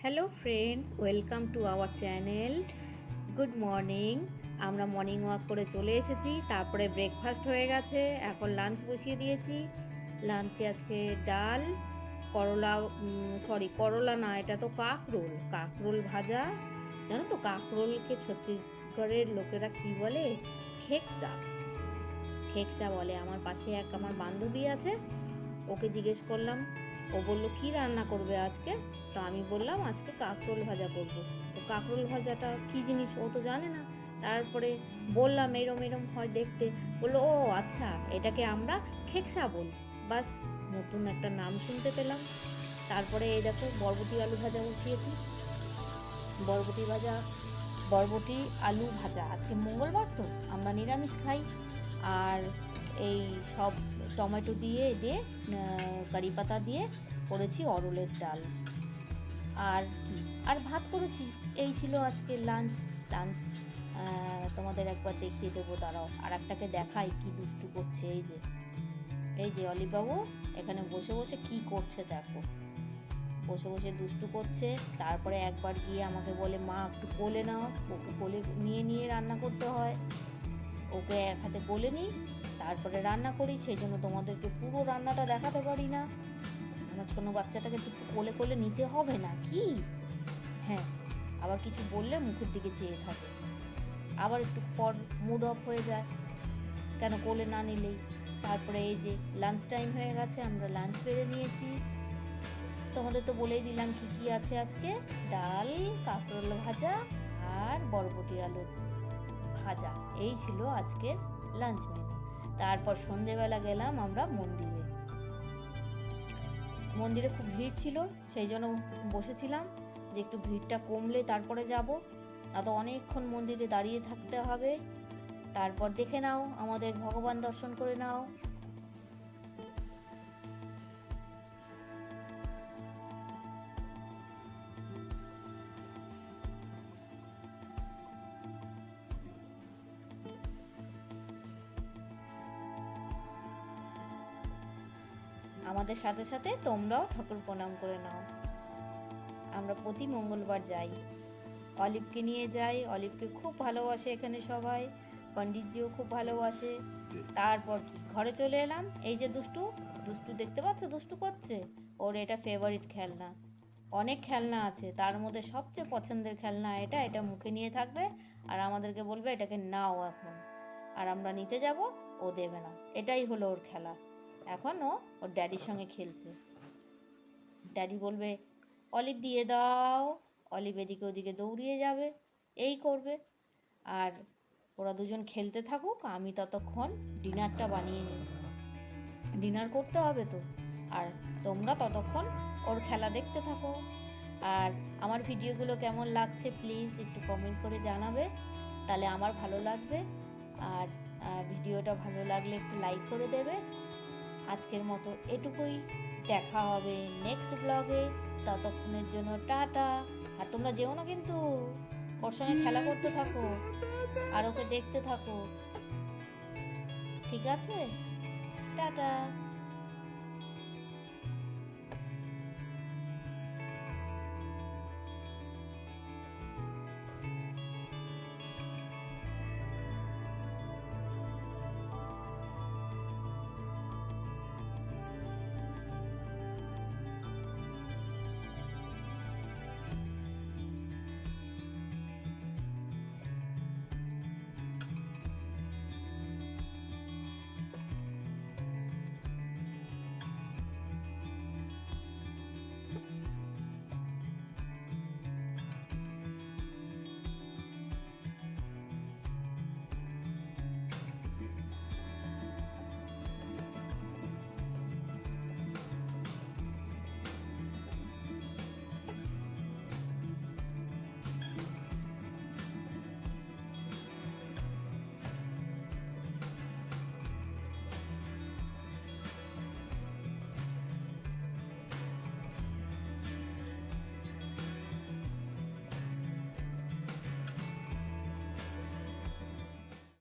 Hello friends welcome to our channel good morning আমরা morning walk করে চলে এসেছি। তারপরে ব্রেকফাস্ট হয়ে গেছে। এখন লাঞ্চ বসিয়ে দিয়েছি। লাঞ্চে আজকে ডাল, করলা সরি করলা না, এটা তো কাকরোল। কাকরোল ভাজা। জানো তো, কাকরোলকে ছত্তিশগড়ের লোকেরা কি বলে? খেকসা। খেকসা বলে। আমার পাশে এক আমার বান্ধবী আছে। ওকে জিজ্ঞেস করলাম ও বলল, কি রান্না করবে আজকে? তো আমি বললাম, আজকে কাঁকরোল ভাজা করব। তো কাঁকরোল ভাজাটা কি জিনিস ও তো জানে না। তারপরে বললাম, এরম এরম হয় দেখতে। বলল, ও আচ্ছা এটাকে আমরা খেকসা বলি। বাস, নতুন একটা নাম শুনতে পেলাম। তারপরে এই দেখো, বরবটি আলু ভাজা বসিয়েছি বরবটি ভাজা, বরবটি আলু ভাজা। আজকে মঙ্গলবার তো, আমরা নিরামিষ খাই। আর এই সব টমেটো দিয়ে দিয়ে কারি পাতা দিয়ে করেছি অরলের ডাল। আর কি? আর ভাত করেছি। এই ছিল আজকে লাঞ্চ লাঞ্চ তোমাদের একবার দেখিয়ে দেবো, দাঁড়াও। আর একটাকে দেখাই কি দুষ্টু করছে, এই যে। এই যে অলিবাবু, এখানে বসে বসে কি করছে দেখো। বসে বসে দুষ্টু করছে। তারপরে একবার গিয়ে আমাকে বলে, মা, একটু কোলে নাও। কোলে নিয়ে নিয়ে রান্না করতে হয়। ওকে এক হাতে কোলে নিই, তারপরে রান্না করি সেই জন্য তোমাদেরকে পুরো রান্নাটা দেখাতে পারি না। আমার ছোট বাচ্চাটাকে একটু কোলে কোলে নিতে হবে না, কি? হ্যাঁ আবার কিছু বললে মুখের দিকে চেয়ে থাকে। আবার একটু পর মুড অফ হয়ে যায়, কেন কোলে না নিলেই? তারপরে এই যে লাঞ্চ টাইম হয়ে গেছে, আমরা লাঞ্চ বেড়ে নিয়েছি। তোমাদের তো বলেই দিলাম কি কি আছে আজকে, ডাল, কাঁকরোল ভাজা আর বরবটি আলুর ভাজা। এই ছিল আজকের লাঞ্চ মেনু তারপর সন্ধেবেলা গেলাম আমরা মন্দিরে। মন্দিরে খুব ভিড় ছিল, সেই জন্য বসেছিলাম যে একটু ভিড়টা কমলে তারপরে যাব। না তো অনেকক্ষণ মন্দিরে দাঁড়িয়ে থাকতে হবে। তারপর দেখে নাও, আমাদের ভগবান দর্শন করে নাও। আমাদের সাথে সাথে তোমরাও ঠাকুর প্রণাম করে নাও। আমরা প্রতি মঙ্গলবার যাই। অলিভকে নিয়ে যাই। অলিভকে খুব ভালোবাসে এখানে সবাই। পণ্ডিতজিও খুব ভালোবাসে। তারপর কি? ঘরে চলে এলাম। এই যে দুষ্টু দুষ্টু দেখতে পাচ্ছ? দুষ্টু করছে। ওর এটা ফেভারিট খেলনা। অনেক খেলনা আছে। তার মধ্যে সবচেয়ে পছন্দের খেলনা এটা। এটা মুখে নিয়ে থাকবে আর আমাদেরকে বলবে এটাকে নাও এখন। আর আমরা নিতে যাব, ও দেবে না। এটাই হলো ওর খেলা। এখন ও ওর ড্যাডির সঙ্গে খেলছে। ড্যাডি বলবে, অলিভ দিয়ে দাও, অলিভ এদিকে ওদিকে দৌড়িয়ে যাবে, এই করবে। আর ওরা দুজন খেলতে থাকুক, আমি ততক্ষণ ডিনারটা বানিয়ে নিই। ডিনার করতে হবে তো, আর তোমরা ততক্ষণ ওর খেলা দেখতে থাকো। আর আমার ভিডিওগুলো কেমন লাগছে প্লিজ একটু কমেন্ট করে জানাবে, তাহলে আমার ভালো লাগবে। আর ভিডিওটা ভালো লাগলে একটু লাইক করে দেবে। আজকের মতো এটুকুই। দেখা হবে নেক্সট ব্লগে ততক্ষণের জন্য টাটা। আর তোমরা যেও না কিন্তু। ওর সঙ্গে খেলা করতে থাকো। আর ওকে দেখতে থাকো। ঠিক আছে? টাটা।